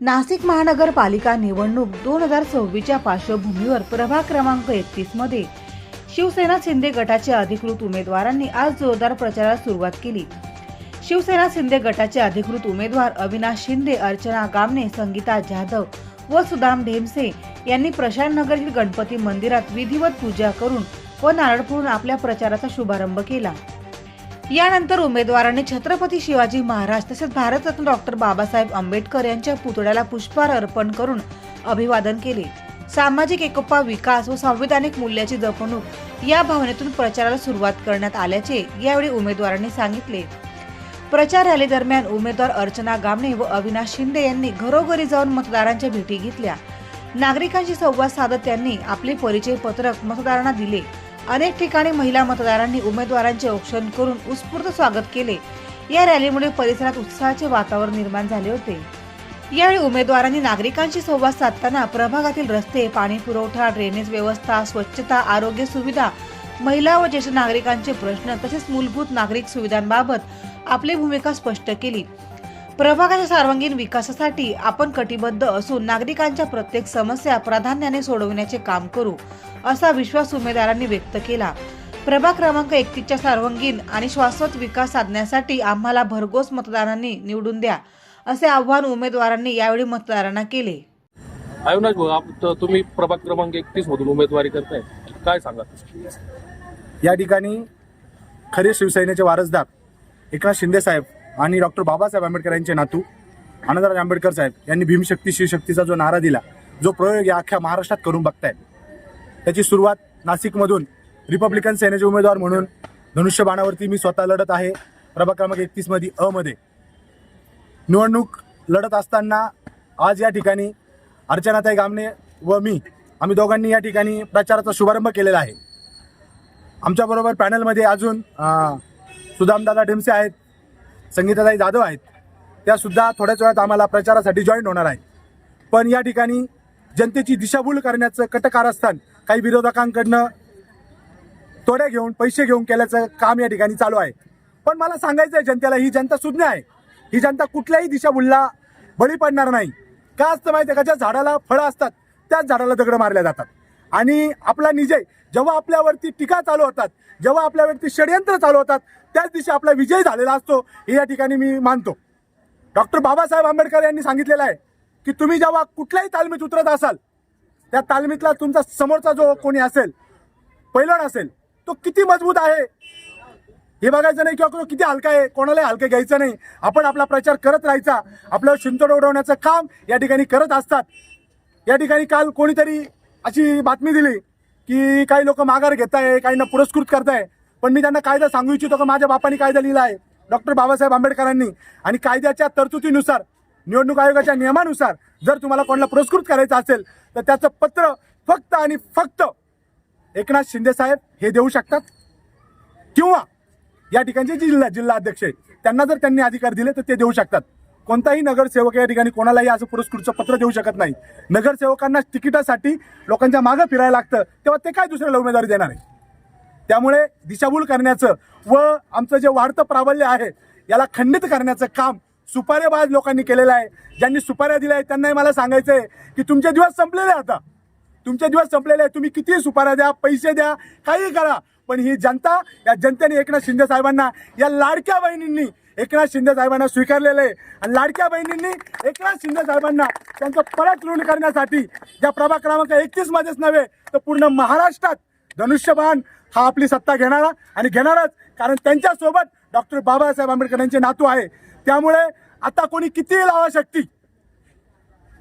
नाशिक महानगरपालिका निवडणूक दोन हजार सव्वीसच्या पार्श्वभूमीवर प्रभाग क्रमांक एकतीसमध्ये शिवसेना शिंदे गटाच्या अधिकृत उमेदवारांनी आज जोरदार प्रचाराला सुरुवात केली. शिवसेना शिंदे गटाचे अधिकृत उमेदवार अविनाश शिंदे अर्चना गामने संगीता जाधव व सुदाम ढेमसे यांनी प्रशांतनगरील गणपती मंदिरात विधिवत पूजा करून व नारळ फोडून आपल्या प्रचाराचा शुभारंभ केला. यानंतर उमेदवारांनी छत्रपती शिवाजी महाराज तसेच भारतरत्न डॉक्टर बाबासाहेब आंबेडकर यांच्या पुतळ्याला पुष्पहार अर्पण करून अभिवादन केले. सामाजिक एकोपा विकास व संविधानिक मूल्याची जपणूक या भावनेतून प्रचाराला सुरुवात करण्यात आल्याचे यावेळी उमेदवारांनी सांगितले. प्रचार रॅली दरम्यान उमेदवार अर्चना गामणे व अविनाश शिंदे यांनी घरोघरी जाऊन मतदारांच्या भेटी घेतल्या. नागरिकांशी संवाद साधत त्यांनी आपले परिचय पत्रक मतदारांना दिले. अनेक ठिकाणी महिला मतदारांनी उमेदवारांचे औक्षण करून उत्स्फूर्त स्वागत केले. या रॅलीमुळे परिसरात उत्साहाचे वातावरण निर्माण झाले होते. यावेळी उमेदवारांनी नागरिकांशी संवाद साधताना प्रभागातील रस्ते पाणी पुरवठा ड्रेनेज व्यवस्था स्वच्छता आरोग्य सुविधा महिला व ज्येष्ठ नागरिकांचे प्रश्न तसेच मूलभूत नागरिक सुविधांबाबत आपली भूमिका स्पष्ट केली. प्रभागाच्या सर्वांगीण विकासासाठी आपण कटिबद्ध असून नागरिकांच्या प्रत्येक समस्या प्राधान्याने सोडवण्याचे काम करू असा विश्वास उमेदवारांनी व्यक्त केला. प्रभाग क्रमांक एकतीसच्या सर्वांगीण आणि शाश्वत विकास साधण्यासाठी आम्हाला भरघोस मतदारांनी निवडून द्या असे आव्हान उमेदवारांनी यावेळी मतदारांना केले. अविनाश भाऊ तुम्ही प्रभाग क्रमांक एकतीस मधून उमेदवारी करताय. काय सांगा या ठिकाणी खरे शिवसेनेचे वारसदार एकनाथ शिंदे साहेब आणि डॉक्टर बाबासाहेब आंबेडकर यांचे नातू आनंदराज आंबेडकर साहेब यांनी भीमशक्ती शिवशक्तीचा जो नारा दिला जो प्रयोग या अख्ख्या महाराष्ट्रात करून बघतायत. त्याची सुरुवात नाशिकमधून रिपब्लिकन सेनेचे उमेदवार म्हणून धनुष्यबाणावरती मी स्वतः लढत आहे प्रभाग क्रमांक एकतीसमध्ये अमध्ये निवडणूक लढत असताना आज या ठिकाणी अर्चनाताई गामणे व मी आम्ही दोघांनी या ठिकाणी प्रचाराचा शुभारंभ केलेला आहे. आमच्याबरोबर पॅनलमध्ये अजून सुदामदादा ढिमसे आहेत संगीताताई जाधव आहेत. त्यासुद्धा थोड्याच वेळात आम्हाला प्रचारासाठी जॉईन होणार आहेत. पण या ठिकाणी जनतेची दिशाभूल करण्याचं कटकारस्थान काही विरोधकांकडनं तोड्या घेऊन पैसे घेऊन केल्याचं काम या ठिकाणी चालू आहे. पण मला सांगायचं आहे जनतेला ही जनता सुज्ञ आहे. ही जनता कुठल्याही दिशाभूलला बळी पडणार नाही. का असतं माहिती आहे का? ज्या झाडाला फळं असतात त्याच झाडाला दगडं मारल्या जातात. आणि आपला निजय जेव्हा आपल्यावरती टीका चालू होतात जेव्हा आपल्यावरती षडयंत्र चालू होतात त्याच दिवशी आपला विजय झालेला असतो हे या ठिकाणी मी मानतो. डॉक्टर बाबासाहेब आंबेडकर यांनी सांगितलेलं आहे की तुम्ही जेव्हा कुठल्याही तालमीत उतरत असाल त्या तालमीतला तुमचा समोरचा जो कोणी असेल पैलण असेल तो किती मजबूत आहे? हे बघायचं नाही किंवा किती हलका आहे कोणालाही हलकं घ्यायचं नाही. आपण आपला प्रचार करत राहायचा आपलं शिंतोड उडवण्याचं काम या ठिकाणी करत असतात. या ठिकाणी काल कोणीतरी अशी बातमी दिली की काही लोक माघार घेत आहे काहींना पुरस्कृत करताय. पण मी त्यांना कायदा सांगू इच्छितो की माझ्या बापाने कायदा लिहिला आहे. डॉक्टर बाबासाहेब आंबेडकरांनी. आणि कायद्याच्या तरतुदीनुसार निवडणूक आयोगाच्या नियमानुसार जर तुम्हाला कोणाला पुरस्कृत करायचं असेल तर त्याचं पत्र फक्त आणि फक्त एकनाथ शिंदे साहेब हे देऊ शकतात. किंवा या ठिकाणचे जिल्हा जिल्हा अध्यक्ष आहेत त्यांना जर त्यांनी अधिकार दिले तर ते देऊ शकतात. कोणताही नगरसेवक या ठिकाणी कोणालाही असं पुरस्कृतचं पत्र देऊ शकत नाही. नगरसेवकांना तिकिटासाठी लोकांच्या मागं फिरायला लागतं तेव्हा ते काय दुसऱ्याला उमेदवारी देणार आहे? त्यामुळे दिशाभूल करण्याचं व आमचं जे वाढतं प्राबल्य आहे याला खंडित करण्याचं काम सुपाऱ्याबाज लोकांनी केलेलं आहे. ज्यांनी सुपाऱ्या दिल्या आहेत त्यांनाही मला सांगायचं आहे की तुमचे दिवस संपलेले आहे आता. तुमचे दिवस संपलेले आहे तुम्ही किती सुपाऱ्या द्या पैसे द्या काही करा. पण ही जनता या जनतेने एकनाथ शिंदे साहेबांना या लाडक्या बहिणींनी एकनाथ शिंदे साहेबांना स्वीकारलेलं आहे. आणि लाडक्या बहिणींनी एकनाथ शिंदे साहेबांना त्यांचं परत ऋण करण्यासाठी ज्या प्रभाग क्रमांक एकतीस मध्येच नव्हे तर पूर्ण महाराष्ट्रात धनुष्यबाण हा आपली सत्ता घेणारा आणि घेणारच. कारण त्यांच्यासोबत डॉक्टर बाबासाहेब आंबेडकर यांचे नातू आहे. त्यामुळे आता कोणी कितीही लावा शक्ती.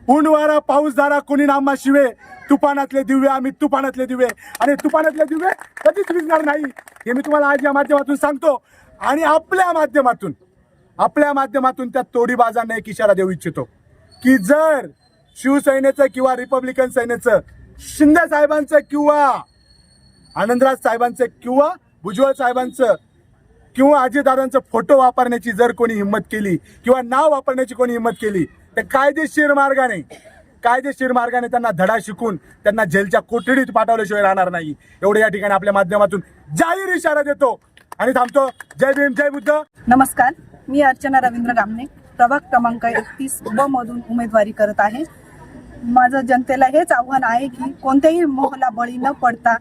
ऊन वारा पाऊस धारा कोणी नामा शिवे. तुफानातले दिवे आम्ही तुफानातले दिवे. आणि तुफानातले दिवे कधीच विजणार नाही. हे मी तुम्हाला आज या माध्यमातून सांगतो. आणि आपल्या माध्यमातून आपल्या माध्यमातून त्या तोडीबाजांना एक इशारा देऊ इच्छितो. की जर शिवसेनेचं किंवा रिपब्लिकन सेनेचं शिंदे साहेबांचं किंवा आनंदराज साहेबांचं किंवा भुजबळ साहेबांचं किंवा अजितदादांचं फोटो वापरण्याची जर कोणी हिंमत केली किंवा नाव वापरण्याची कोणी हिंमत केली तर कायदेशीर मार्गाने कायदेशीर मार्गाने त्यांना धडा शिकून त्यांना जेलच्या कोठडीत पाठवल्याशिवाय राहणार नाही. एवढे या ठिकाणी आपल्या माध्यमातून जाहीर इशारा देतो. आणि थांबतो. जय भीम जय बुद्ध. नमस्कार. मी अर्चना रवींद्र गामने प्रभाग क्रमांक एकतीस ब मधून उमेदवारी करत आहे. माझं जनतेला हेच आव्हान आहे की कोणत्याही मोहला बळी न पडता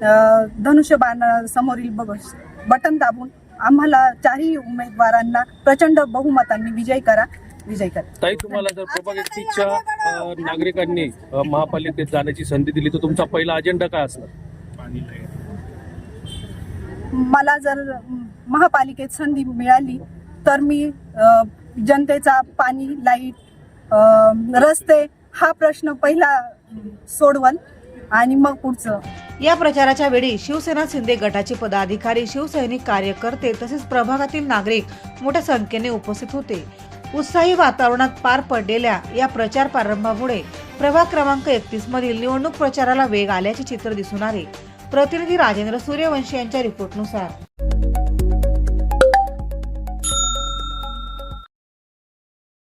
धनुष्यबाण समोरील बटन दाबून आम्हाला चारही उमेदवारांना प्रचंड बहुमतांनी विजयी करा विजयी करा. ताई तुम्हाला जर प्रभाग एकतीसच्या अ, नागरिकांनी महापालिकेत जाण्याची संधी दिली तर तुमचा पहिला अजेंडा काय असणार? मला जर महापालिकेत संधी मिळाली तर मी जनतेचा पाणी लाइट रस्ते हा प्रश्न पहिला सोडवल. आणि मग पुढचं? या प्रचाराच्या वेळी शिवसेना शिंदे गटाचे पदाधिकारी शिवसैनिक कार्यकर्ते तसेच प्रभागातील नागरिक मोठ्या संख्येने उपस्थित होते. उत्साही वातावरणात पार पडलेल्या या प्रचार प्रारंभामुळे प्रभाग क्रमांक एकतीस मधील निवडणूक प्रचाराला वेग आल्याचे चित्र दिसून आले. प्रतिनिधी राजेंद्र सूर्यवंशी यांच्या रिपोर्टनुसार.